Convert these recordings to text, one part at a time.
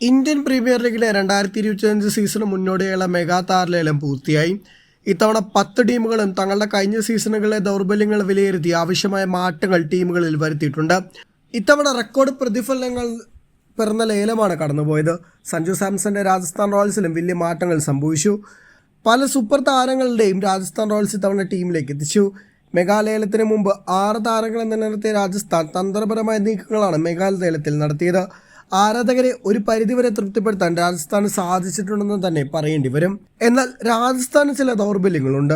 Indian premier ലീഗിലെ രണ്ടായിരത്തി ഇരുപത്തിയഞ്ച് സീസണ് മുന്നോടിയുള്ള മെഗാ താരലേലം പൂർത്തിയായി. ഇത്തവണ പത്ത് ടീമുകളും തങ്ങളുടെ കഴിഞ്ഞ സീസണുകളിലെ ദൗർബല്യങ്ങൾ വിലയിരുത്തി ആവശ്യമായ മാറ്റങ്ങൾ ടീമുകളിൽ വരുത്തിയിട്ടുണ്ട്. ഇത്തവണ റെക്കോർഡ് പ്രതിഫലനങ്ങൾ പിറന്ന ലേലമാണ് കടന്നുപോയത്. സഞ്ജു സാംസന്റെ രാജസ്ഥാൻ റോയൽസിലും വലിയ മാറ്റങ്ങൾ സംഭവിച്ചു. പല സൂപ്പർ താരങ്ങളുടെയും രാജസ്ഥാൻ റോയൽസ് ഇത്തവണ ടീമിലേക്ക് എത്തിച്ചു. മെഗാലേലത്തിന് മുമ്പ് ആറ് താരങ്ങളെ നിലനിർത്തിയ രാജസ്ഥാൻ തന്ത്രപരമായ നീക്കങ്ങളാണ് മെഗാലേലത്തിൽ നടത്തിയത്. ആരാധകരെ ഒരു പരിധിവരെ തൃപ്തിപ്പെടുത്താൻ രാജസ്ഥാന് സാധിച്ചിട്ടുണ്ടെന്ന് തന്നെ പറയേണ്ടി വരും. എന്നാൽ രാജസ്ഥാന് ചില ദൗർബല്യങ്ങളുണ്ട്.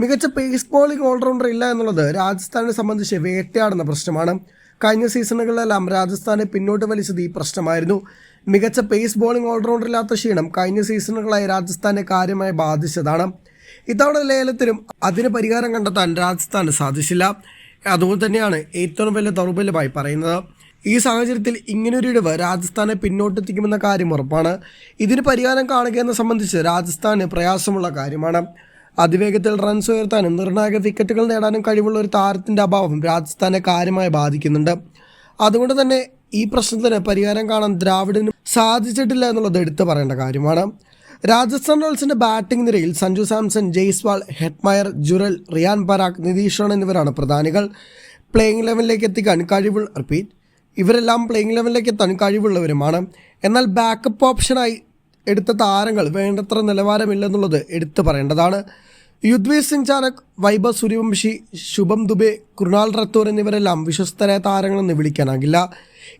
മികച്ച പേസ് ബോളിംഗ് ഓൾറൗണ്ടർ ഇല്ല എന്നുള്ളത് രാജസ്ഥാനെ സംബന്ധിച്ച് വേട്ടയാടുന്ന പ്രശ്നമാണ്. കഴിഞ്ഞ സീസണുകളിലെല്ലാം രാജസ്ഥാനെ പിന്നോട്ട് വലിച്ചത് ഈ പ്രശ്നമായിരുന്നു. മികച്ച പേസ് ബോളിംഗ് ഓൾറൗണ്ടർ ഇല്ലാത്ത ക്ഷീണം കഴിഞ്ഞ സീസണുകളായി രാജസ്ഥാനെ കാര്യമായി ബാധിച്ചതാണ്. ഇത്തവണ ലേലത്തിലും അതിന് പരിഹാരം കണ്ടെത്താൻ രാജസ്ഥാന് സാധിച്ചില്ല. അതുപോലെ തന്നെയാണ് ഏറ്റവും വലിയ ദൗർബല്യമായി പറയുന്നത്. ഈ സാഹചര്യത്തിൽ ഇങ്ങനൊരു ഇടിവ് രാജസ്ഥാനെ പിന്നോട്ടെത്തിക്കുമെന്ന കാര്യം ഉറപ്പാണ്. ഇതിന് പരിഹാരം കാണുകയെന്ന് സംബന്ധിച്ച് രാജസ്ഥാന് പ്രയാസമുള്ള കാര്യമാണ്. അതിവേഗത്തിൽ റൺസ് ഉയർത്താനും നിർണായക വിക്കറ്റുകൾ നേടാനും കഴിവുള്ള ഒരു താരത്തിന്റെ അഭാവം രാജസ്ഥാനെ കാര്യമായി ബാധിക്കുന്നുണ്ട്. അതുകൊണ്ട് തന്നെ ഈ പ്രശ്നത്തിന് പരിഹാരം കാണാൻ ദ്രാവിഡിന് സാധിച്ചിട്ടില്ല എന്നുള്ളത് എടുത്തു പറയേണ്ട കാര്യമാണ്. രാജസ്ഥാൻ റോയൽസിന്റെ ബാറ്റിംഗ് നിരയിൽ സഞ്ജു സാംസൺ ജയ്സ്വാൾ ഹെഡ്മയർ ജുറൽ റിയാൻ പരാഗ് നിതീഷ് റോൺ എന്നിവരാണ് പ്രധാനികൾ. പ്ലേയിങ് ലെവലിലേക്ക് എത്തിക്കാൻ കഴിവുള്ള റിപ്പീറ്റ് ഇവരെല്ലാം പ്ലേയിങ് ലെവലിലേക്ക് എത്താൻ കഴിവുള്ളവരുമാണ്. എന്നാൽ ബാക്കപ്പ് ഓപ്ഷനായി എടുത്ത താരങ്ങൾ വേണ്ടത്ര നിലവാരമില്ലെന്നുള്ളത് എടുത്തു പറയേണ്ടതാണ്. യുദ്വീർ സിംഗ് ചാനക് വൈഭ സൂര്യവംശി ശുഭം ദുബെ കൃണാൽ റത്തോർ എന്നിവരെല്ലാം വിശ്വസ്തരായ താരങ്ങളെന്ന് വിളിക്കാനാകില്ല.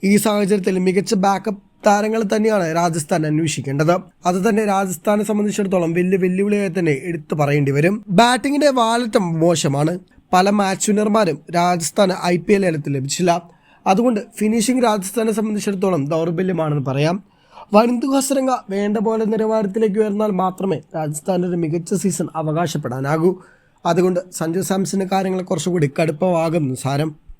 ഈ സാഹചര്യത്തിൽ മികച്ച ബാക്കപ്പ് താരങ്ങൾ തന്നെയാണ് രാജസ്ഥാൻ അന്വേഷിക്കേണ്ടത്. അത് തന്നെ രാജസ്ഥാനെ സംബന്ധിച്ചിടത്തോളം വലിയ വെല്ലുവിളിയായി തന്നെ എടുത്തു പറയേണ്ടി വരും. ബാറ്റിങ്ങിന്റെ വാലറ്റം മോശമാണ്. പല മാച്ച് വിന്നർമാരും രാജസ്ഥാന് ഐ പി എൽ ഏലത്തിൽ ലഭിച്ചില്ല. അതുകൊണ്ട് ഫിനിഷിംഗ് രാജസ്ഥാനെ സംബന്ധിച്ചിടത്തോളം ദൗർബല്യമാണെന്ന് പറയാം. വനിന്ദു ഹസ്രംഗ വേണ്ട പോലെ നിലവാരത്തിലേക്ക് ഉയർന്നാൽ മാത്രമേ രാജസ്ഥാൻ ഒരു മികച്ച സീസൺ അവകാശപ്പെടാനാകൂ. അതുകൊണ്ട് സഞ്ജു സാംസന്റെ കാര്യങ്ങൾ കുറച്ചുകൂടി കടുപ്പമാകുന്നു സാരം.